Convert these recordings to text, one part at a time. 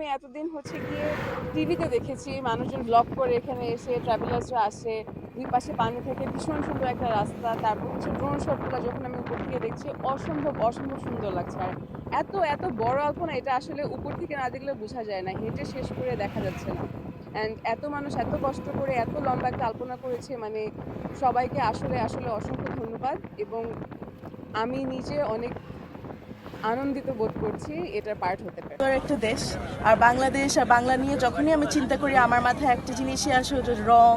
আমি এতদিন হচ্ছে গিয়ে টিভিতে দেখেছি, মানুষজন ব্লগ করে এখানে এসে ট্রাভেলার্সরা আসে, দুই পাশে পানি থেকে, ভীষণ সুন্দর একটা রাস্তা, তারপর হচ্ছে ড্রোন শটগুলো যখন আমি উপর থেকে দেখছি, অসম্ভব অসম্ভব সুন্দর লাগছে। আর এত এত বড় আলপনা, এটা আসলে উপর থেকে না দেখলে বোঝা যায় না, হেঁটে শেষ করে দেখা যাচ্ছে না। অ্যান্ড এত মানুষ এত কষ্ট করে, এত লম্বা একটা আলপনা করেছে মানে সবাইকে আসলে আসলে অসংখ্য ধন্যবাদ। এবং আমি নিজে অনেক আনন্দিত বোধ করছি এটার পার্ট হতে পারে। একটা দেশ, আর বাংলাদেশ আর বাংলা নিয়ে যখনই আমি চিন্তা করি, আমার মাথায় একটা জিনিসই আসে ওটা রং,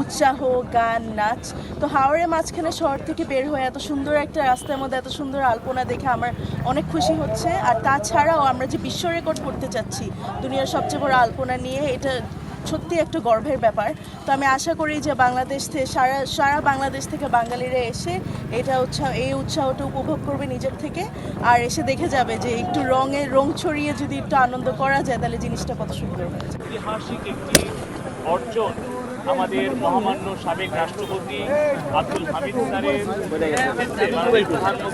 উৎসাহ, গান, নাচ। তো হাওড়ে মাঝখানে শহর থেকে বের হয়ে এত সুন্দর একটা রাস্তার মধ্যে, এত সুন্দর আলপনা দেখে আমার অনেক খুশি হচ্ছে। আর তাছাড়াও আমরা যে বিশ্ব রেকর্ড করতে চাচ্ছি, দুনিয়ার সবচেয়ে বড় আলপনা নিয়ে, এটা সত্যি একটা গর্বের ব্যাপার। তো আমি আশা করি যে বাংলাদেশ থেকে সারা সারা বাংলাদেশ থেকে বাঙালিরা এসে এটা উৎসাহ এই উৎসাহটা উপভোগ করবে নিজের থেকে। আর এসে দেখে যাবে যে একটু রঙে রং ছড়িয়ে যদি একটু আনন্দ করা যায় তাহলে জিনিসটা কত সুন্দর ঐতিহাসিক একটি অর্জন আমাদের মহামান্য সাবেক রাষ্ট্রপতি আব্দুল হামিদ স্যারের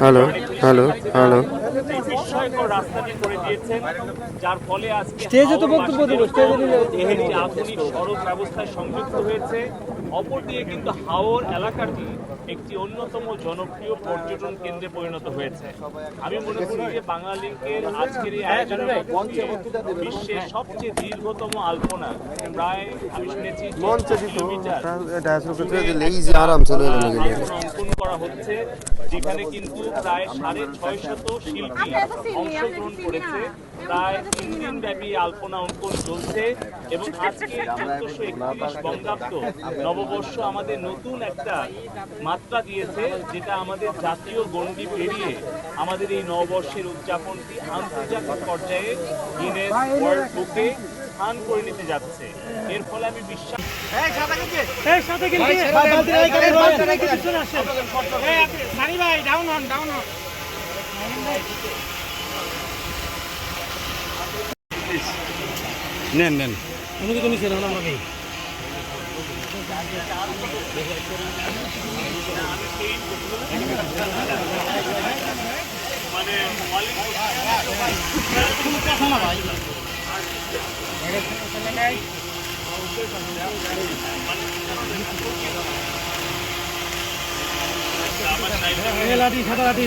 হ্যালো, হ্যালো, হ্যালো। এই বিস্ময়কর রাস্তাটি করে দিয়েছেন যার ফলে আজকে স্টেজে তো বক্তব্য দিল, স্টেজে আধুনিক সড়ক ব্যবস্থায় সংযুক্ত হয়েছে অপরদিকে কিন্তু হাওর এলাকাটি একটি অন্যতম জনপ্রিয় পর্যটন কেন্দ্রে পরিণত হয়েছে। আমি মনে করি যে বাঙালির আজকের এই আয়োজনের মধ্য বিশ্বের সবচেয়ে দীর্ঘতম আলপনা প্রায় আমি শুনেছি মঞ্চে কিলোমিটার অঙ্কন করা হচ্ছে যেখানে কিন্তু প্রায় সাড়ে ছয় শত শিল্পী অংশগ্রহণ করেছে প্রায় তিন দিন ব্যাপী আলপনা অঙ্কন চলছে এবং আজকে চোদ্দশো একত্রিশ বঙ্গাব্দ নববর্ষ আমাদের নতুন একটা মাত্রা দিয়েছে যেটা আমাদের জাতীয় গণ্ডি পেরিয়ে আমাদের এই নববর্ষের উদযাপনটি আন্তর্জাতিক পর্যায়ে গিনেস ওয়ার্ল্ড বুকে স্থান করে নিতে যাচ্ছে এর ফলে আমি বিশ্বাস ভাই ডাউন হন ডাউন হন নেন নেন। উনি কিন্তু নিচে না আমাকে লাঠি সাদা লাঠি।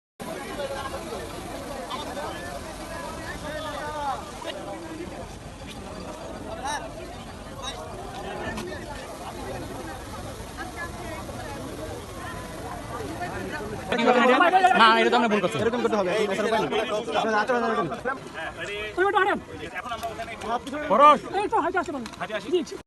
এটা তো আমরা ভুল করছি। এরকম করতে হবে এই তো